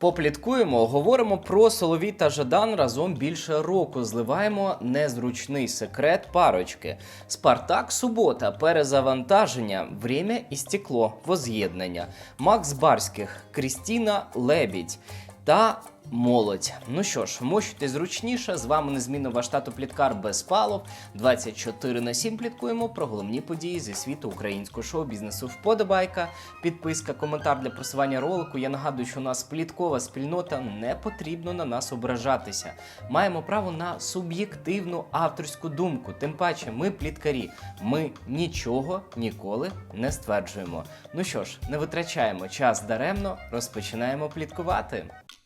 Попліткуємо, говоримо про Соловій та Жадан разом більше року. Зливаємо незручний секрет парочки. Спартак, субота, перезавантаження, время і стекло, воз'єднання. Макс Барських, Крістіна Лебідь та молодь. Ну що ж, мощуйте зручніше. З вами незмінно ваш тато Пліткар Безпалов. 24 на 7 пліткуємо про головні події зі світу українського шоу-бізнесу. Вподобайка, підписка, коментар для просування ролику. Я нагадую, що у нас пліткова спільнота не потрібно на нас ображатися. Маємо право на суб'єктивну авторську думку. Тим паче, ми пліткарі. Ми нічого ніколи не стверджуємо. Ну що ж, не витрачаємо час даремно, розпочинаємо пліткувати.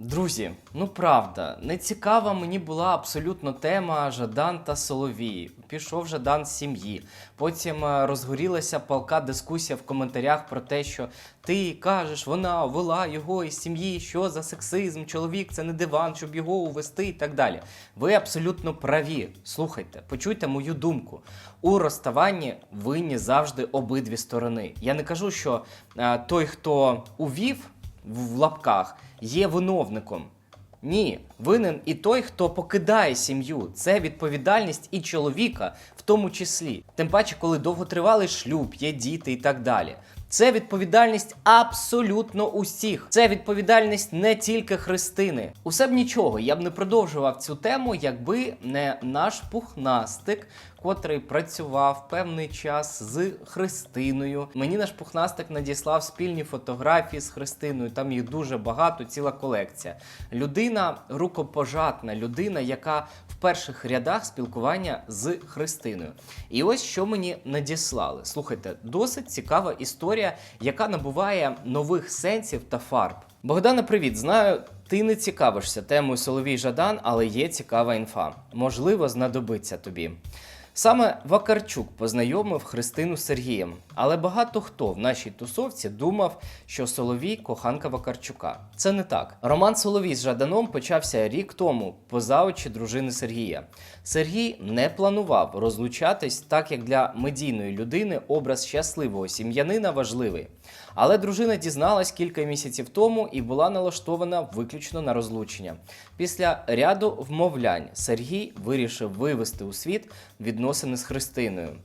Друзі, ну правда, не цікава мені була абсолютно тема Жадан та Соловій. Пішов Жадан з сім'ї. Потім е, розгорілася палка дискусія в коментарях про те, що ти кажеш, вона вела його із сім'ї, що за сексизм, чоловік це не диван, щоб його увести і так далі. Ви абсолютно праві. Слухайте, почуйте мою думку. У розставанні винні завжди обидві сторони. Я не кажу, що е, той, хто увів в лапках, є виновником. Ні, винен і той, хто покидає сім'ю. Це відповідальність і чоловіка, в тому числі. Тим паче, коли довготривалий шлюб, є діти і так далі. Це відповідальність абсолютно усіх. Це відповідальність не тільки Христини. Усе б нічого, я б не продовжував цю тему, якби не наш пухнастик, котрий працював певний час з Христиною. Мені наш пухнастик надіслав спільні фотографії з Христиною. Там їх дуже багато, ціла колекція. Людина рукопожатна, людина, яка в перших рядах спілкування з Христиною. І ось що мені надіслали. Слухайте, досить цікава історія, яка набуває нових сенсів та фарб. Богдане, привіт! Знаю, ти не цікавишся темою Соловій Жадан, але є цікава інфа. Можливо, знадобиться тобі. Саме Вакарчук познайомив Христину Сергієм, але багато хто в нашій тусовці думав, що Соловій коханка Вакарчука. Це не так. Роман Соловій з Жаданом почався рік тому, поза очі дружини Сергія. Сергій не планував розлучатись, так як для медійної людини образ щасливого сім'янина важливий. Але дружина дізналась кілька місяців тому і була налаштована виключно на розлучення. Після ряду вмовлянь Сергій вирішив вивести у світ відносини з Христиною.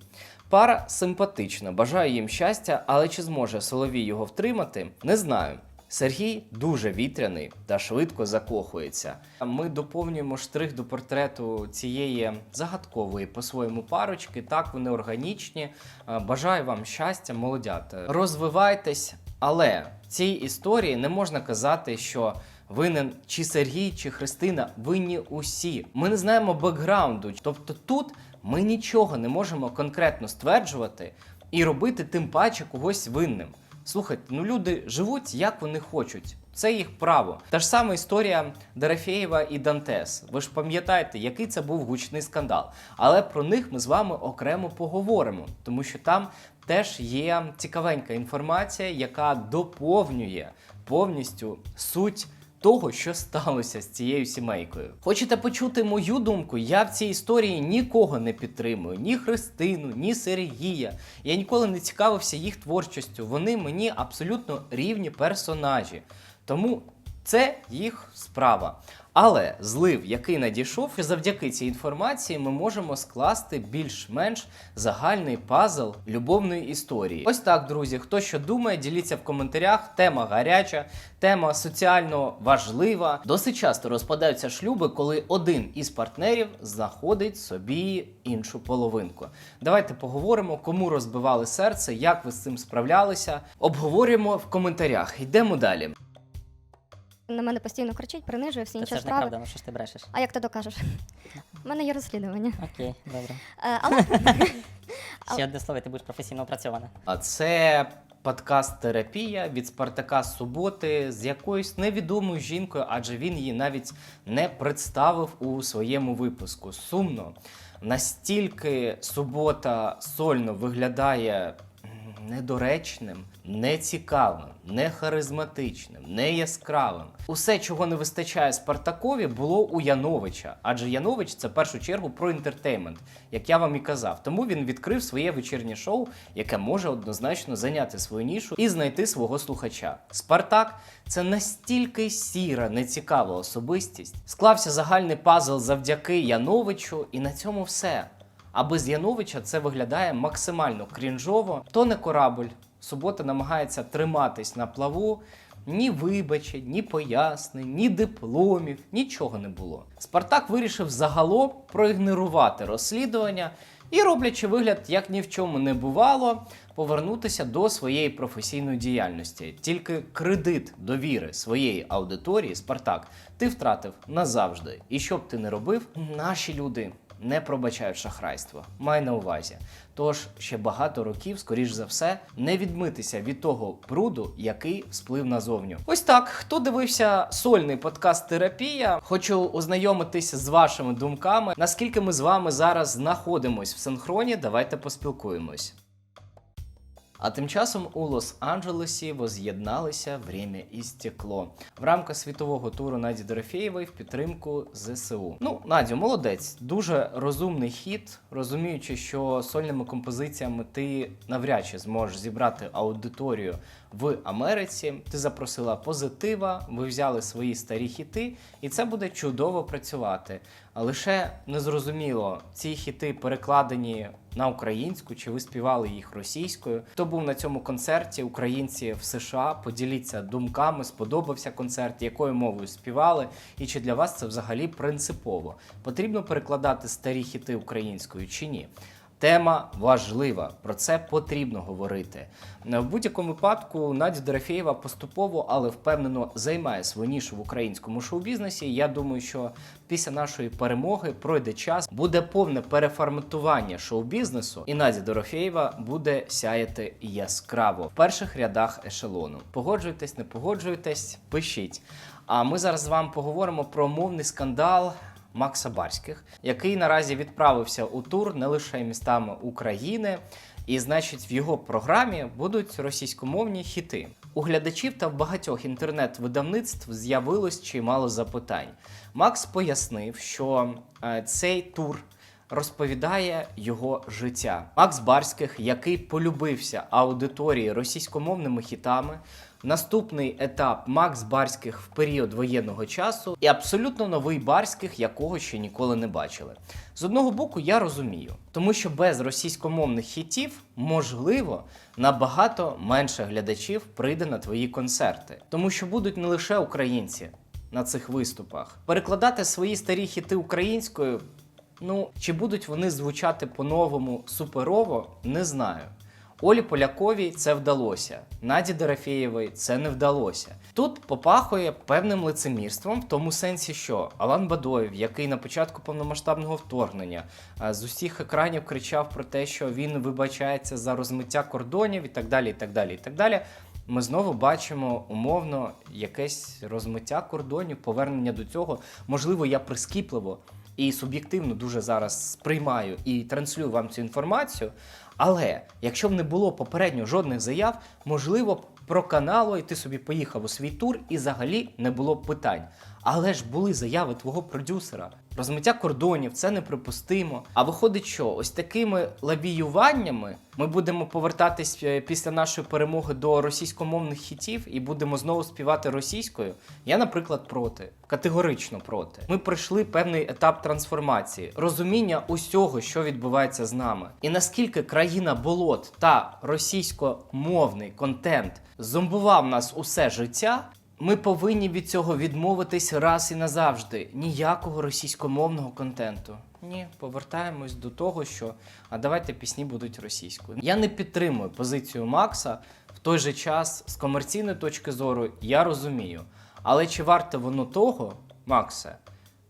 Пара симпатична, бажаю їм щастя, але чи зможе Соловій його втримати, не знаю. Сергій дуже вітряний та швидко закохується. Ми доповнюємо штрих до портрету цієї загадкової по-своєму парочки. Так, вони органічні. Е, Бажаю вам щастя, молодята. Розвивайтесь, але в цій історії не можна казати, що винен чи Сергій, чи Христина. Винні усі. Ми не знаємо бекграунду. Тобто тут ми нічого не можемо конкретно стверджувати і робити тим паче когось винним. Слухайте, ну люди живуть як вони хочуть. Це їх право. Та ж сама історія Дорофєєва і Дантес. Ви ж пам'ятаєте, який це був гучний скандал. Але про них ми з вами окремо поговоримо, тому що там теж є цікавенька інформація, яка доповнює повністю суть. Того, що сталося з цією сімейкою. Хочете почути мою думку? Я в цій історії нікого не підтримую: ні Христину, ні Сергія. Я ніколи не цікавився їх творчістю. Вони мені абсолютно рівні персонажі. Тому це їх справа. Але злив, який надійшов, завдяки цій інформації ми можемо скласти більш-менш загальний пазл любовної історії. Ось так, друзі. Хто що думає, діліться в коментарях. Тема гаряча, тема соціально важлива. Досить часто розпадаються шлюби, коли один із партнерів знаходить собі іншу половинку. Давайте поговоримо, кому розбивали серце, як ви з цим справлялися. Обговорюємо в коментарях. Йдемо далі. На мене постійно кричить, принижує всі Та інші це ж справи. неправда, ну що ж ти брешеш? А як ти докажеш? У мене є розслідування. Окей, добре. Е, але Ще одне слово, і ти будеш професійно опрацьована. А це подкаст терапія від Спартака з суботи з якоюсь невідомою жінкою, адже він її навіть не представив у своєму випуску. Сумно. Настільки субота сольно виглядає недоречним, не цікавим, не харизматичним, не яскравим. Усе, чого не вистачає Спартакові, було у Яновича. Адже Янович це в першу чергу про інтертеймент, як я вам і казав. Тому він відкрив своє вечірнє шоу, яке може однозначно зайняти свою нішу і знайти свого слухача. Спартак це настільки сіра, нецікава особистість. Склався загальний пазл завдяки Яновичу, і на цьому все. А без Яновича це виглядає максимально крінжово. То не корабль. Субота намагається триматись на плаву. Ні вибачень, ні пояснень, ні дипломів, нічого не було. Спартак вирішив загалом проігнорувати розслідування і, роблячи вигляд, як ні в чому не бувало, повернутися до своєї професійної діяльності. Тільки кредит довіри своєї аудиторії, Спартак, ти втратив назавжди. І що б ти не робив, наші люди не пробачають шахрайство. Май на увазі. Тож ще багато років, скоріш за все, не відмитися від того бруду, який сплив назовню. Ось так. Хто дивився сольний подкаст Терапія? Хочу ознайомитися з вашими думками. Наскільки ми з вами зараз знаходимось в синхроні? Давайте поспілкуємось. А тим часом у Лос-Анджелесі воз'єдналися «Время і стекло в рамках світового туру Наді Дорофєєвої в підтримку ЗСУ. Ну, Надю, молодець, дуже розумний хід, розуміючи, що сольними композиціями ти навряд чи зможеш зібрати аудиторію в Америці. Ти запросила позитива, ви взяли свої старі хіти, і це буде чудово працювати. Лише незрозуміло, ці хіти перекладені на українську, чи ви співали їх російською. Хто був на цьому концерті? Українці в США. Поділіться думками, сподобався концерт, якою мовою співали, і чи для вас це взагалі принципово? Потрібно перекладати старі хіти українською чи ні? Тема важлива, про це потрібно говорити. В будь-якому випадку Надя Дорофєєва поступово, але впевнено займає свою нішу в українському шоу-бізнесі. Я думаю, що після нашої перемоги пройде час, буде повне переформатування шоу-бізнесу, і Надя Дорофєєва буде сяяти яскраво в перших рядах ешелону. Погоджуйтесь, не погоджуєтесь, пишіть. А ми зараз з вами поговоримо про мовний скандал. Макса Барських, який наразі відправився у тур не лише містами України, і значить в його програмі будуть російськомовні хіти. У глядачів та в багатьох інтернет-видавництв з'явилось чимало запитань. Макс пояснив, що е, цей тур розповідає його життя. Макс Барських, який полюбився аудиторії російськомовними хітами. Наступний етап Макс Барських в період воєнного часу і абсолютно новий Барських, якого ще ніколи не бачили. З одного боку, я розумію, тому що без російськомовних хітів можливо набагато менше глядачів прийде на твої концерти, тому що будуть не лише українці на цих виступах. Перекладати свої старі хіти українською. Ну, чи будуть вони звучати по-новому суперово, не знаю. Олі Поляковій це вдалося, Наді Дорофєєвій це не вдалося. Тут попахує певним лицемірством, в тому сенсі, що Алан Бадоєв, який на початку повномасштабного вторгнення з усіх екранів кричав про те, що він вибачається за розмиття кордонів і так далі, і так далі, і так далі. Ми знову бачимо умовно якесь розмиття кордонів, повернення до цього. Можливо, я прискіпливо і суб'єктивно дуже зараз сприймаю і транслюю вам цю інформацію. Але якщо б не було попередньо жодних заяв, можливо, б проканало, і ти собі поїхав у свій тур, і взагалі не було б питань. Але ж були заяви твого продюсера. Розмиття кордонів це неприпустимо. А виходить, що ось такими лавіюваннями ми будемо повертатись е, після нашої перемоги до російськомовних хітів і будемо знову співати російською. Я, наприклад, проти, категорично проти. Ми пройшли певний етап трансформації, розуміння усього, що відбувається з нами, і наскільки країна болот та російськомовний контент зомбував нас усе життя. Ми повинні від цього відмовитись раз і назавжди. Ніякого російськомовного контенту. Ні, повертаємось до того, що а давайте пісні будуть російською. Я не підтримую позицію Макса. В той же час, з комерційної точки зору, я розумію. Але чи варте воно того, Максе?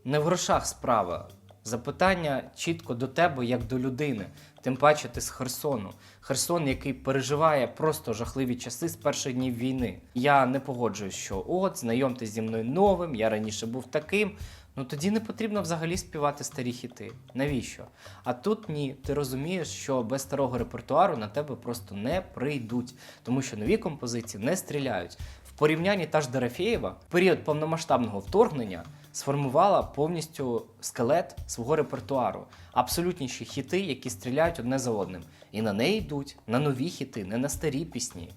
Не в грошах справа. Запитання чітко до тебе, як до людини. Тим паче ти з Херсону. Херсон, який переживає просто жахливі часи з перших днів війни. Я не погоджуюсь, що от, знайомтесь зі мною новим, я раніше був таким. Ну тоді не потрібно взагалі співати старі хіти. Навіщо? А тут ні, ти розумієш, що без старого репертуару на тебе просто не прийдуть, тому що нові композиції не стріляють. В порівнянні та ж Дорофєєва в період повномасштабного вторгнення сформувала повністю скелет свого репертуару, абсолютніші хіти, які стріляють одне за одним. І на неї йдуть на нові хіти, не на старі пісні.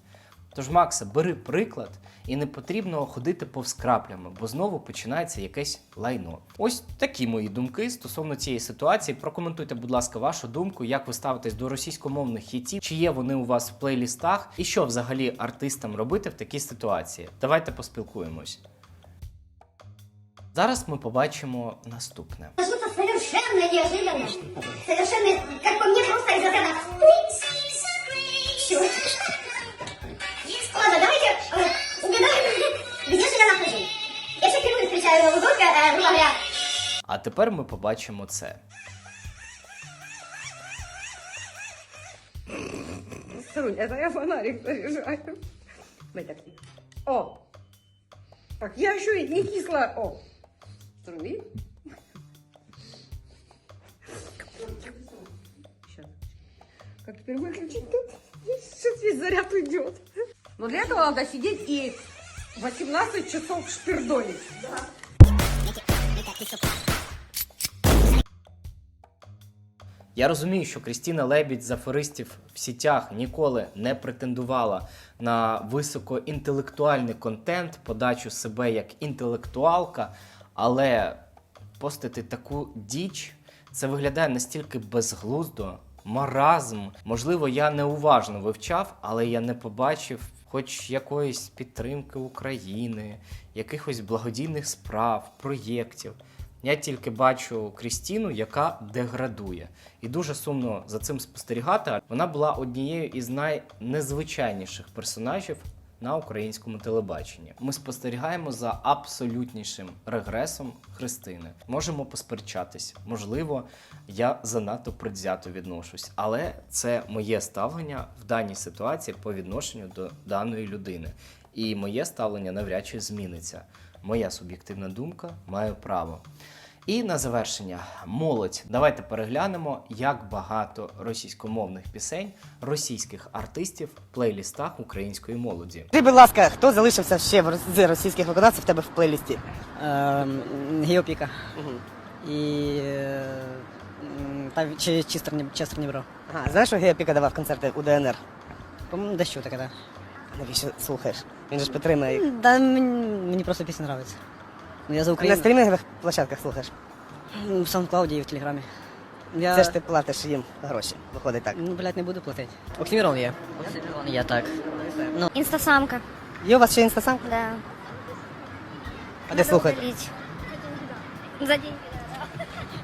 Тож, Макса, бери приклад, і не потрібно ходити повз краплями, бо знову починається якесь лайно. Ось такі мої думки стосовно цієї ситуації. Прокоментуйте, будь ласка, вашу думку, як ви ставитесь до російськомовних хітів, чи є вони у вас в плейлістах, і що взагалі артистам робити в такій ситуації. Давайте поспілкуємось. Зараз ми побачимо наступне. Что-то совершенно неожиданно. Совершенно, как по мне, просто из разряда. Черт. Ладно, давайте э, угадаем, где же я нахожусь. Я все впервые встречаю Новый год, э, грубо говоря, А тепер ми побачимо це. Струнь, это я фонарик заряжаю. Мы такие. О! Так я еще и не кислая. О! Струи. Сейчас. Как теперь выключить? Сейчас весь заряд уйдет. Но для этого надо сидеть и 18 часов шпирдолить. Я розумію, що Крістіна Лебідь з аферистів в сітях ніколи не претендувала на високоінтелектуальний контент, подачу себе як інтелектуалка, але постити таку діч це виглядає настільки безглуздо, маразм. Можливо, я неуважно вивчав, але я не побачив хоч якоїсь підтримки України, якихось благодійних справ, проєктів. Я тільки бачу Крістіну, яка деградує. І дуже сумно за цим спостерігати. Вона була однією із найнезвичайніших персонажів на українському телебаченні. Ми спостерігаємо за абсолютнішим регресом Христини. Можемо посперечатись. Можливо, я занадто предвзято відношусь, але це моє ставлення в даній ситуації по відношенню до даної людини. І моє ставлення навряд чи зміниться. Моя суб'єктивна думка має право. І на завершення, молодь. Давайте переглянемо, як багато російськомовних пісень російських артистів в плейлістах української молоді. Скажи, будь ласка, хто залишився ще в з російських виконавців в тебе в плейлісті? Ем, Геопіка. І. е, м, Та чи Честер Ні- Ага, знаєш, що Геопіка давав концерти у ДНР? По-моєму, дещо таке, так. Навіщо слухаєш? Він же ж підтримує їх. Да, мені, мені просто пісня подобається. Ну, я за На Україну. стрімінгових площадках слухаєш. В SoundCloud і в Телеграмі. Я... Це ж ти платиш їм гроші. Виходить так. Ну, блядь, не буду платити. Оксимірон є. Оксимірон є, так. Інстасамка. Є у вас ще інстасам? Да. А де слухаєте? За деньги.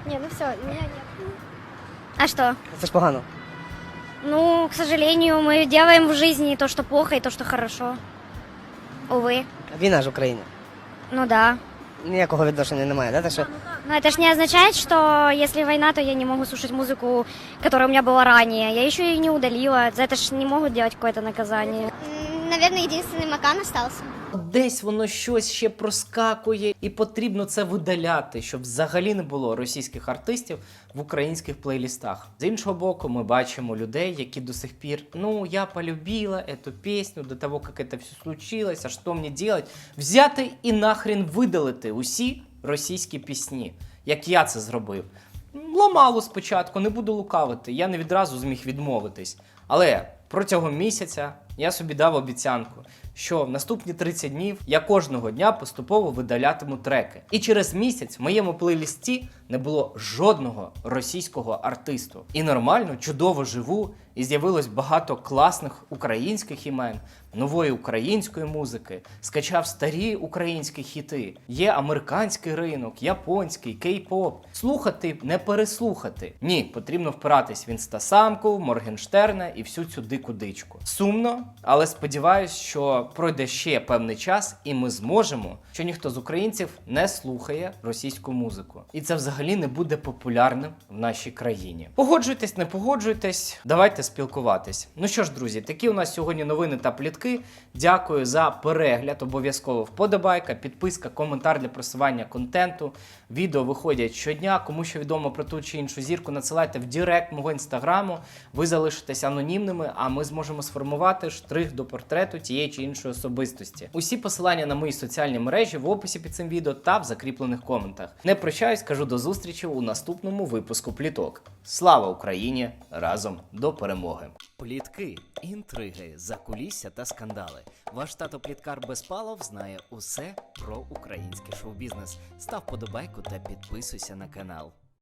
Не, ну все, меня нет. А что? Це ж погано. Ну, к сожалению, мы делаем в жизни то, что плохо, и то, что хорошо. Увы. Війна ж в Україні. Ну да Ніякого відношення немає, да? Так що Но это ж не означает, что если война, то я не могу слушать музыку, которая у меня была ранее. Я еще ее не удалила. За это ж не могут делать какое-то наказание. наверное, единственный Макан остался. Десь воно щось ще проскакує, і потрібно це видаляти, щоб взагалі не було російських артистів в українських плейлістах. З іншого боку, ми бачимо людей, які до сих пір, ну я полюбила эту пісню до того, як це все случилось, а що мені делать? Взяти і нахрен видалити усі російські пісні, як я це зробив. Ламало спочатку, не буду лукавити. Я не відразу зміг відмовитись. Але протягом місяця я собі дав обіцянку, що в наступні 30 днів я кожного дня поступово видалятиму треки. І через місяць в моєму плейлісті не було жодного російського артисту. І нормально, чудово живу, і з'явилось багато класних українських імен, нової української музики, скачав старі українські хіти. Є американський ринок, японський, кей-поп. Слухати, не переслухати. Ні, потрібно впиратись в інстасамку, Моргенштерна і всю цю дику дичку. Сумно, але сподіваюсь, що пройде ще певний час, і ми зможемо, що ніхто з українців не слухає російську музику. І це взагалі не буде популярним в нашій країні. Погоджуйтесь, не погоджуйтесь, давайте спілкуватись. Ну що ж, друзі, такі у нас сьогодні новини та плітки. Дякую за перегляд. Обов'язково вподобайка, підписка, коментар для просування контенту. Відео виходять щодня. Кому що відомо про ту чи іншу зірку, надсилайте в Директ мого інстаграму. Ви залишитесь анонімними, а ми зможемо сформувати штрих до портрету тієї чи іншої особистості. Усі посилання на мої соціальні мережі в описі під цим відео та в закріплених коментах. Не прощаюсь, кажу до зустрічі у наступному випуску пліток. Слава Україні! Разом до перемоги! Плітки, інтриги, закулісся та скандали. Ваш тато Пліткар Безпалов знає усе про український шоу-бізнес. Став подобайку та підписуйся на канал.